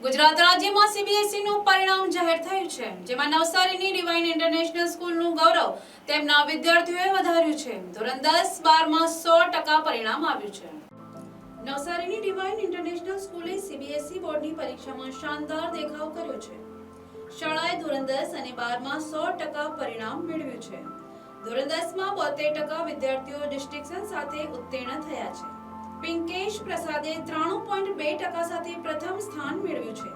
ગુજરાત રાજ્યમાં સીબીએસઈ નું પરિણામ જાહેર થયું છે, જેમાં નવસારીની ડિવાઇન ઇન્ટરનેશનલ સ્કૂલનું ગૌરવ તેમના વિદ્યાર્થીઓએ વધાર્યું છે. ધોરણ દસ બારમાં સો ટકા પરિણામ આવ્યું છે. નવસારીની ડિવાઇન ઇન્ટરનેશનલ સ્કૂલે સીબીએસઈ બોર્ડની પરીક્ષામાં શાનદાર દેખાવ કર્યો છે. શાળાએ ધોરણ દસ અને બારમાં સો ટકા પરિણામ મેળવ્યું છે. ધોરણ દસમાં બોતેર ટકા વિદ્યાર્થીઓ ડિસ્ટિંક્શન સાથે ઉત્તીર્ણ થયા છે. પિંકેશ પ્રસાદે ત્રાણું પોઈન્ટ બે ટકા સાથે પ્રથમ સ્થાન મેળવ્યું છે.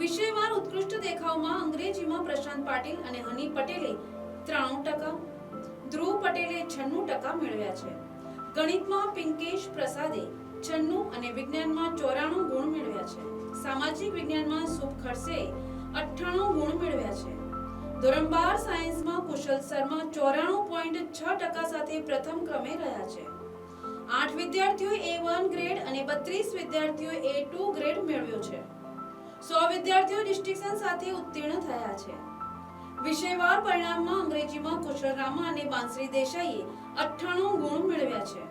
વિષયવાર ઉત્કૃષ્ટ દેખાવમાં અંગ્રેજીમાં પ્રશાંત પાટીલ અને હની પટેલે ત્રાણું ટકા, ધ્રુવ પટેલે છન્નું ટકા મેળવ્યા છે. ગણિતમાં પિંકેશ પ્રસાદે છન્નું અને વિજ્ઞાનમાં ચોરાણું ગુણ મેળવ્યા છે. સામાજિક વિજ્ઞાનમાં શુભ ખડસે અઠ્ઠાણું ગુણ મેળવ્યા છે. ધોરણ બાર સાયન્સમાં કુશલ શર્મા ચોરાણું પોઈન્ટ છ ટકા સાથે પ્રથમ ક્રમે રહ્યા છે. આઠ વિદ્યાર્થીઓએ એ વન ગ્રેડ અને બત્રીસ વિદ્યાર્થીઓએ એ ટુ ગ્રેડ મેળવ્યો છે. સો વિદ્યાર્થીઓ ડિસ્ટિંક્શન સાથે ઉત્તીર્ણ થયા છે. વિષયવાર પરિણામમાં અંગ્રેજીમાં કુશળ રામા અને બાંસરી દેસાઈએ અઠ્ઠાણું ગુણ મેળવ્યા છે.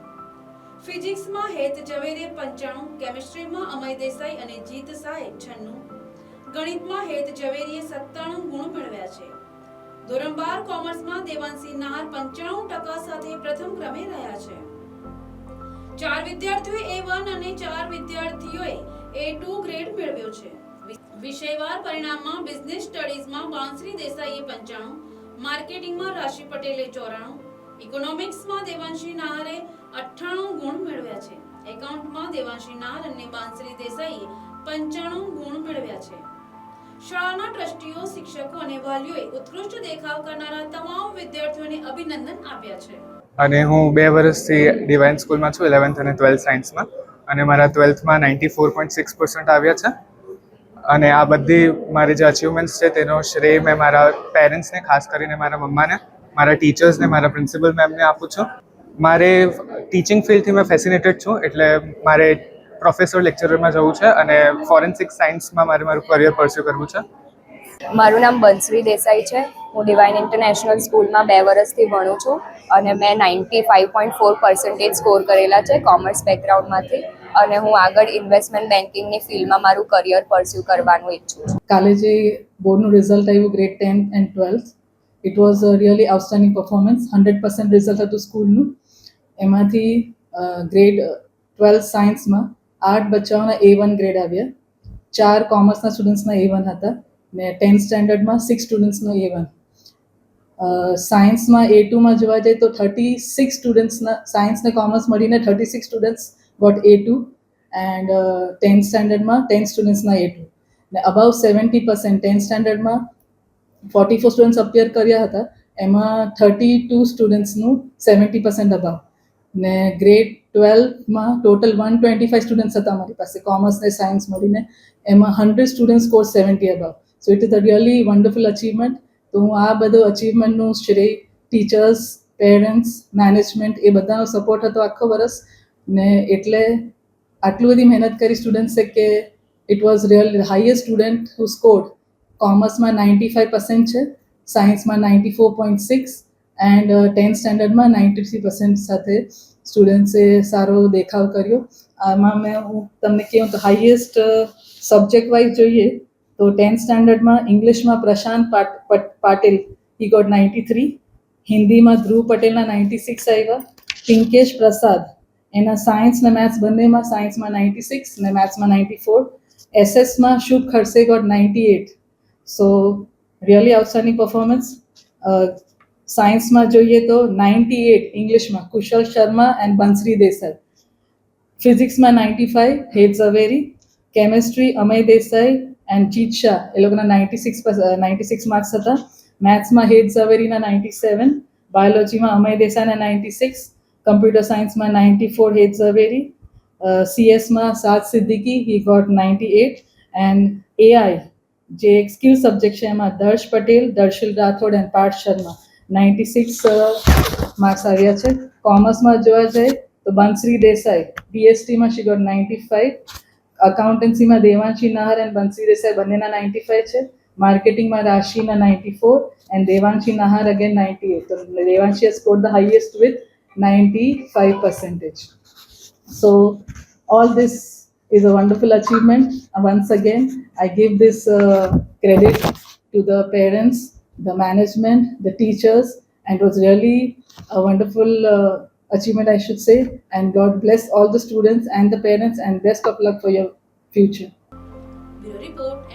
ફિઝિક્સમાં હેત ઝવેરે પંચાણું, કેમિસ્ટ્રીમાં અમય દેસાઈ અને જીત સાએ છન્નું. ગણિતમાં હેત ઝવેરીએ સત્તાણું ગુણ મેળવ્યા છે. ધોરણ બાર કોમર્સમાં દેવાંશી નહાર પંચાણું ટકા સાથે પ્રથમ ક્રમે રહ્યા છે. ચાર વિદ્યાર્થીઓએ એ વન અને ચાર વિદ્યાર્થીઓએ એ ટુ ગ્રેડ મેળવ્યો છે. વિષયવાર પરિણામમાં બિઝનેસ સ્ટડીઝમાં બાંસરી દેસાઈએ પંચાણું માર્કેટિંગમાં રાશિ પટેલે ચોરાણું ઇકોનોમિક્સમાં દેવાંશી નહારે અઠ્ઠાણું ગુણ મેળવ્યા છે. એકાઉન્ટમાં દેવાંશી નહાર અને બાંસરી દેસાઈએ પંચાણું ગુણ મેળવ્યા છે. શાળાના ટ્રસ્ટીઓ, શિક્ષકો અને વાલીઓએ ઉત્કૃષ્ટ દેખાવ કરનારા તમામ વિદ્યાર્થીઓને અભિનંદન આપ્યા છે. અને હું બે વર્ષથી ડિવાઇન સ્કૂલમાં છું ઇલેવન્થ અને ટ્વેલ્થ સાયન્સમાં અને મારા ટ્વેલ્થમાં ninety four point six percent આવ્યા છે. અને આ બધી મારી જે અચીવમેન્ટ્સ છે, તેનો શ્રેય મેં મારા પેરેન્ટ્સને ખાસ કરીને મારા મમ્માને, મારા ટીચર્સને મારા પ્રિન્સિપલ મેમને આપું છું. મારે ટીચિંગ ફિલ્ડથી મેં ફેસિનેટેડ છું, એટલે મારે પ્રોફેસર લેક્ચરમાં જવું છે અને ફોરેન્સિક સાયન્સમાં મારે મારું કરિયર પરસ્યુ કરવું છે. મારું નામ બંસરી દેસાઈ છે. હું ડિવાઇન ઇન્ટરનેશનલ સ્કૂલમાં બે વર્ષથી ભણું છું અને મેં ninety five point four percentage score કરેલા છે કોમર્સ બેકગ્રાઉન્ડમાંથી અને હું આગળ ઇન્વેસ્ટમેન્ટ બેન્કિંગની ફિલ્ડમાં મારું કરિયર પરસ્યુ કરવાનું ઈચ્છું છું. કાલે જે બોર્ડનું રિઝલ્ટ આવ્યું grade tenth and twelfth it was really outstanding performance hundred percent result હતું સ્કૂલનું. એમાંથી ગ્રેડ ટ્વેલ્થ સાયન્સમાં આઠ બચ્ચાઓના એ વન ગ્રેડ આવ્યા. ચાર કોમર્સના સ્ટુડન્ટ્સના એ વન હતા. ને ટેન્થ સ્ટાન્ડર્ડમાં સિક્સ સ્ટુડન્ટ્સનો એ વન સાયન્સમાં એ ટુમાં જોવા જઈએ તો થર્ટી સિક્સ સ્ટુડન્ટ્સના સાયન્સ ને કોમર્સ મળીને thirty six students got A two and tenth સ્ટાન્ડર્ડમાં ten સ્ટુડન્ટ્સના એ ટુ ને અબાઉ સેવન્ટી પર્સન્ટ ટેન્થ સ્ટાન્ડર્ડમાં ફોર્ટી ફોર સ્ટુડન્ટ્સ અપિયર કર્યા હતા. એમાં થર્ટી ટુ સ્ટુડન્ટ્સનું સેવન્ટી પર્સન્ટ અભાવ ને grade ટ્વેલ્વમાં total one twenty five students હતા અમારી પાસે. કોમર્સ ને સાયન્સ મળીને. એમાં hundred students cross seventy above so it is a really wonderful achievement તો હું આ બધું અચીવમેન્ટનું શ્રેય ટીચર્સ પેરેન્ટ્સ મેનેજમેન્ટ એ બધાનો સપોર્ટ હતો આખો વર્ષ ને એટલે આટલી બધી મહેનત કરી સ્ટુડન્ટ્સે કે it was real highest student who scored કોમર્સમાં ninety five percent છે સાયન્સમાં ninety four point six and tenth સ્ટેન્ડર્ડમાં ninety three percent સાથે સ્ટુડન્ટ્સે સારો દેખાવ કર્યો. આમાં મેં હું તમને કહું તો હાઈએસ્ટ સબ્જેક્ટ વાઇઝ જોઈએ તો ટેન્થ સ્ટાન્ડર્ડમાં ઇંગ્લિશમાં પ્રશાંત પાટ- પટ- Patil he got ninety three હિન્દીમાં ધ્રુવ પટેલના નાઇન્ટી સિક્સ આવ્યા. પિંકેશ પ્રસાદ, એના સાયન્સ ને મેથ્સ બંનેમાં સાયન્સમાં નાઇન્ટી સિક્સ ને મેથ્સમાં ninety four એસએસમાં Shubh Khadse got ninety eight so really outstanding performance સાયન્સમાં જોઈએ તો નાઇન્ટી એટ ઇંગ્લિશમાં Kushal Sharma and Bansari Desai. ફિઝિક્સમાં ninety five Het Zaveri. Chemistry Amay Desai. And Jeet Shah એ લોકોના ninety six ninety six marks હતા મેથ્સમાં હેત ઝવેરીના નાઇન્ટી સેવન બાયોલોજીમાં અમય દેસાઈના નાઇન્ટી સિક્સ કમ્પ્યુટર સાયન્સમાં ninety four Het Zaveri સીએસમાં Saad Siddiqui he got ninety eight and AI જે એક skill subject છે એમાં Darsh Patel Darshil Rathod and Parth Sharma ninety six marks આવ્યા છે કોમર્સમાં જોવા જાય તો બંસરી દેસાઈ બીએસટીમાં શી ગોટ નાઇન્ટી ફાઇવ અકાઉન્ટન્સીમાં દેવાંશી નહર એન્ડ બંસરી દેસાઈ બંનેના નાઇન્ટી ફાઇવ છે માર્કેટિંગમાં રાશિના ninety four and Devanshi Nahar again ninety eight તો Devanshi score the highest with ninety five percentage So all this is a wonderful achievement. And once again, I give this uh, credit to the parents, the management, the teachers, and it was really a wonderful uh, achievement, I should say. And God bless all the students and the parents, and best of luck for your future. Report